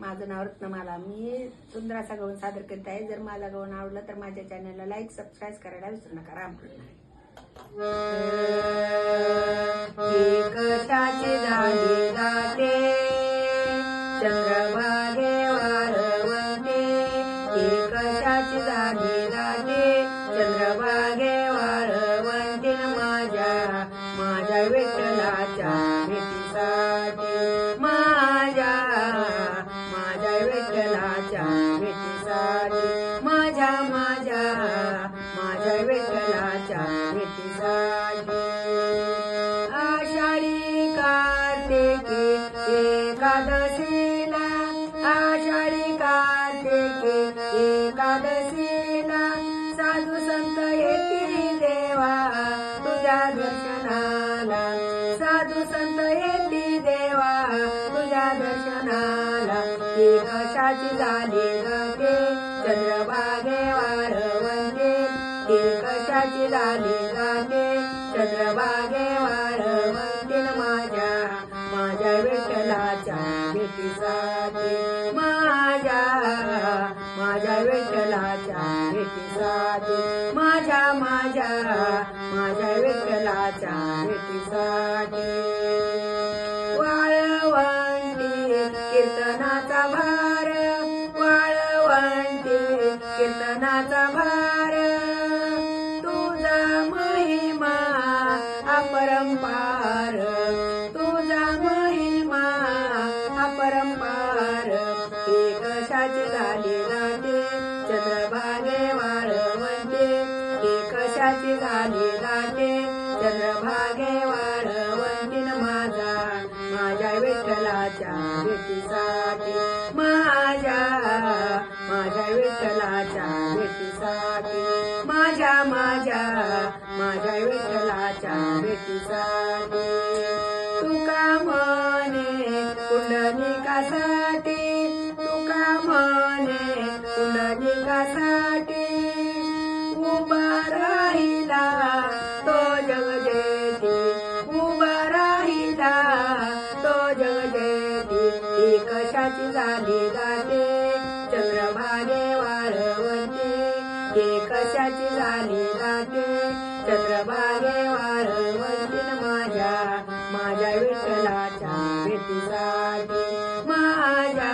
माझं नाव रत्नमाला. मी सुंदरासा गवण सादर करीत आहे. जर माझा गवण आवडलं तर माझ्या चॅनलला लाईक सबस्क्राईब करायला विसरू नका. रामकृष्ण दर्शनाला. साधू संत येती देवा तुझ्या दर्शनाला. ही कशाची झाली गे चंद्रभागे वारवंदे ती कशाची झाली गे चंद्रभागे वारवंदे माझ्या भेटी भेटीसाठी माझ्या माझ्या माझ्या विठ्ठलाच्या भेटीसाठी वाळवंटी कीर्तनाचा भार वाळवंटी कीर्तनाचा भार. तुझा महिमा अपरंपार तुझा महिमा अपरंपार. एक कशाची झाली? चंद्रभागे वारवते हे कशाची झाली लाटे? चंद्रभागे वारवतीन माझा माझ्या विठ्ठलाच्या भेटीसाठी. माझ्या माझ्या विठ्ठलाच्या भेटीसाठी. माझ्या माझ्या माझ्या विठ्ठलाच्या भेटीसाठी. तुका म्हणे पुंडलिकासाठी. ही झाली गाते चंद्रभागे वारवते. हे कशाची झाली गाते चंद्रभागे वारवते माझ्या माझ्या विठ्ठलाच्या भेटीसाठी. माझ्या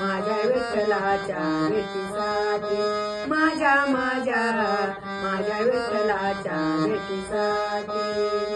माझ्या विठ्ठलाच्या भेटीसाठी. माझ्या माझ्या माझ्या विठ्ठलाच्या भेटीसाठी.